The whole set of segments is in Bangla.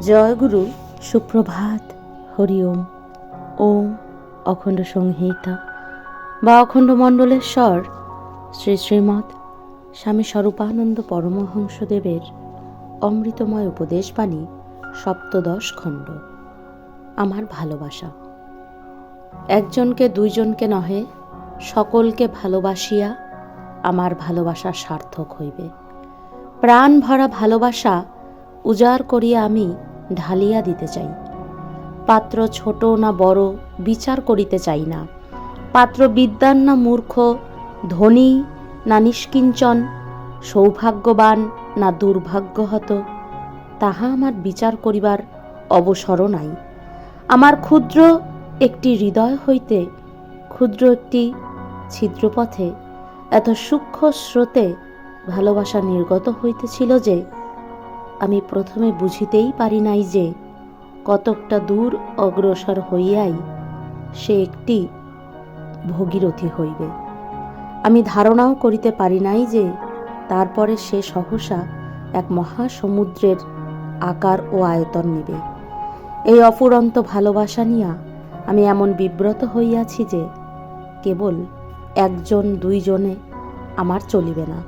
জয়গুরু সুপ্রভাত, হরি ওম। ওম অখণ্ড সংহিতা। বা অখণ্ড মণ্ডলেশ্বর শ্রী শ্রীমৎ স্বামী স্বরূপানন্দ পরমহংসদেবের অমৃতময় উপদেশবাণী, সপ্তদশ খণ্ড। আমার ভালোবাসা। একজনকে দুইজনকে নহে, সকলকে ভালোবাসিয়া আমার ভালোবাসা সার্থক হইবে। প্রাণ ভরা ভালোবাসা উজাড় করিয়া আমি ঢালিয়া দিতে চাই। পাত্র ছোট না বড় বিচার করিতে চাই না। পাত্র বিদ্যান না মূর্খ, ধনী না নিষ্কিঞ্চন, সৌভাগ্যবান না দুর্ভাগ্যহত, তাহা আমার বিচার করিবার অবসরও নাই। আমার ক্ষুদ্র একটি হৃদয় হইতে ক্ষুদ্র একটি ছিদ্রপথে এত সূক্ষ্ম স্রোতে ভালোবাসা নির্গত হইতেছিল যে আমি প্রথমে বুঝিতেই পারি নাই যে কতকটা দূর অগ্রসর হইয়াই সে একটি ভগীরথী হইবে। আমি ধারণাও করিতে পারি নাই যে তারপরে সে সহসা এক মহাসমুদ্রের আকার ও আয়তন নিবে। এই অফুরন্ত ভালোবাসা নিয়া আমি এমন বিব্রত হইয়াছি যে কেবল একজন দুইজনে আমার চলিবে না।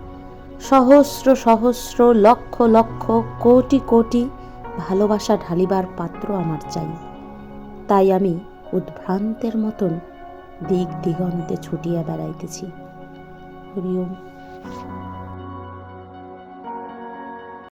সহস্র সহস্র লক্ষ লক্ষ কোটি কোটি ভালোবাসা ঢালিবার পাত্র আমার চাই। তাই আমি উদ্ভ্রান্তের মতন দিক দিগন্তে ছুটিয়া বেড়াইতেছি। হরি ওম।